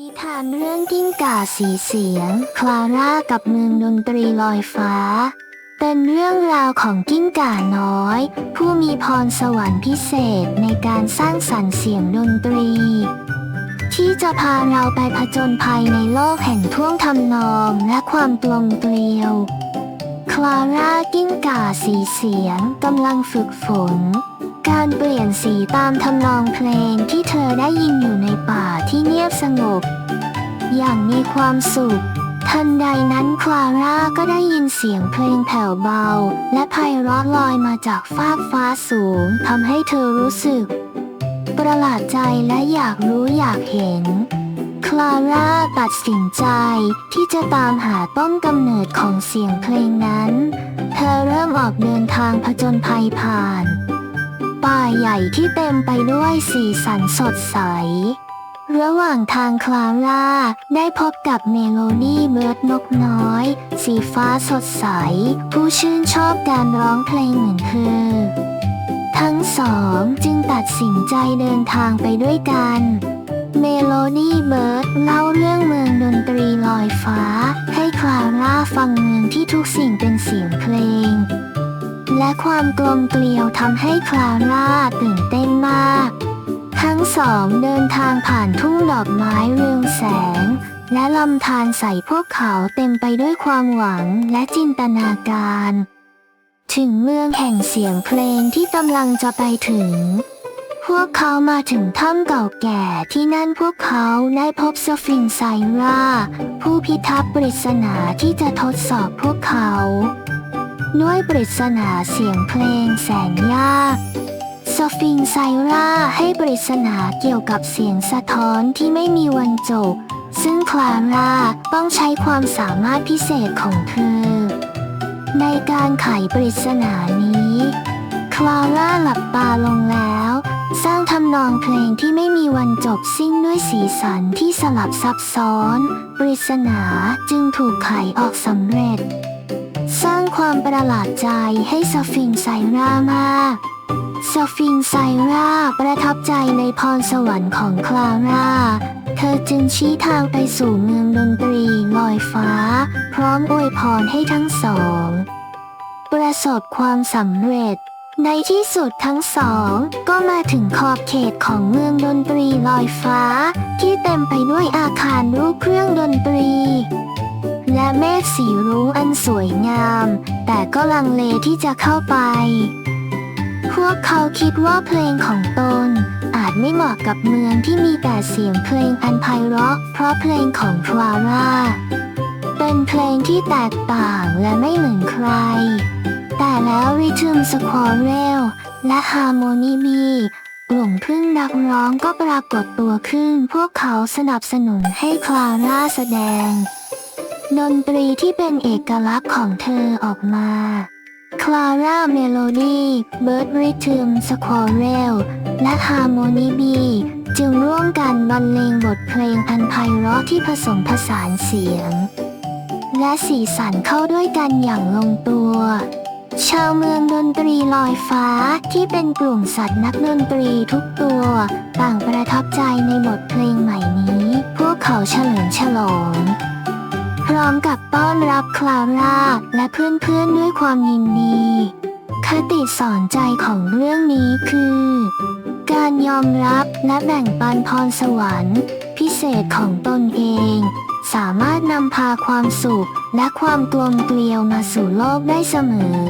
นิทานเรื่องกิ้งก่าสีเสียง คลาร่ากับเมืองดนตรีลอยฟ้า เป็นเรื่องราวของกิ้งก่าน้อย ผู้มีพรสวรรค์พิเศษในการสร้างสรรค์เสียงดนตรี ที่จะพาเราไปผจญภัยในโลกแห่งท่วงทำนองและความกลมเกลียว คลาร่ากิ้งก่าสีเสียงกำลังฝึกฝน การเปลี่ยนสีตามทำนองเพลงที่เธอได้ยินอยู่ในป่าที่เงียบสงบ อย่างมีความสุข ทันใดนั้นคลาร่าก็ได้ยินเสียงเพลงแผ่วเบา และไพเราะลอยมาจากฟากฟ้าสูงทำให้เธอรู้สึก ประหลาดใจและอยากรู้อยากเห็นคลาร่าตัดสินใจที่จะตามหาต้นกำเนิดของเสียงเพลงนั้น เธอเริ่มออกเดินทางผจญภัยผ่าน ป่าใหญ่ที่เต็มไปด้วยสีสันสดใส ระหว่างทางคลาร่าได้พบกับเมโลดี้เบิร์ดนกน้อย สีฟ้าสดใส ผู้ชื่นชอบการร้องเพลงเหมือนเธอทั้งสองจึงตัดสินใจเดินทางไปด้วยกันเมโลดี้เบิร์ดเล่าเรื่องเมืองดนตรีลอยฟ้า ให้คลาร่าฟังเมืองที่ทุกสิ่งเป็นเสียงเพลง และความกลมเกลียวทำให้คลาร่าตื่นเต้นมาก ทั้งสองเดินทางผ่านทุ่งดอกไม้เรืองแสง และลำธารใส่พวกเขาเต็มไปด้วยความหวังและจินตนาการ ถึงเมืองแห่งเสียงเพลงที่กำลังจะไปถึง พวกเขามาถึงถ้ำเก่าแก่ที่นั่นพวกเขาได้พบสฟิงไซราผู้พิทักษ์ปริศนาที่จะทดสอบพวกเขา ด้วยปริศนาเสียงเพลงแสนยากสฟิงไซร่าให้ปริศนาเกี่ยวกับเสียงสะท้อนที่ไม่มีวันจบ ซึ่งคลาร่าต้องใช้ความสามารถพิเศษของเธอ ในการไขปริศนานี้ คลาร่าหลับตาลงแล้ว สร้างทำนองเพลงที่ไม่มีวันจบสิ้นด้วยสีสันที่สลับซับซ้อน ปริศนาจึงถูกไขออกสำเร็จ ความประหลาดใจให้สฟิงไซรามากสฟิงไซราประทับใจในพรสวรรค์ของคลาร่า เธอจึงชี้ทางไปสู่เมืองดนตรีลอยฟ้า พร้อมอวยพรให้ทั้งสอง ประสบความสำเร็จ ในที่สุดทั้งสอง ก็มาถึงขอบเขตของเมืองดนตรีลอยฟ้า ที่เต็มไปด้วยอาคารรูปเครื่องดนตรี และเมฆสีรุ้งอันสวยงาม แต่ก็ลังเลที่จะเข้าไป พวกเขาคิดว่าเพลงของตน อาจไม่เหมาะกับเมืองที่มีแต่เสียงเพลงอันไพเราะ เพราะเพลงของคลาร่าเป็นเพลงที่แตกต่างและไม่เหมือนใคร แต่แล้วริทึมสควอเรลและฮาร์โมนีบีกลุ่มพึ่งนักร้องก็ปรากฏตัวขึ้น พวกเขาสนับสนุนให้คลาร่าแสดง ดนตรีที่เป็นเอกลักษณ์ของเธอออกมา คลาร่าเมโลดี้เบิร์ดริทึมสควอเรลและฮาร์โมนีบีจึงร่วมกันบรรเลงบทเพลงอันไพเราะที่ผสมผสานเสียง และสีสันเข้าด้วยกันอย่างลงตัว ชาวเมืองดนตรีลอยฟ้าที่เป็นกลุ่มสัตว์นักดนตรีทุกตัว ต่างประทับใจในบทเพลงใหม่นี้ พวกเขาเฉลิมฉลอง ร้อมกับต้อนรับคลาร่าและเพื่อนๆด้วยความยินดี คติสอนใจของเรื่องนี้คือ การยอมรับและแบ่งปันพรสวรรค์ พิเศษของตนเอง สามารถนำพาความสุขและความกลมเกลียวมาสู่โลกได้เสมอ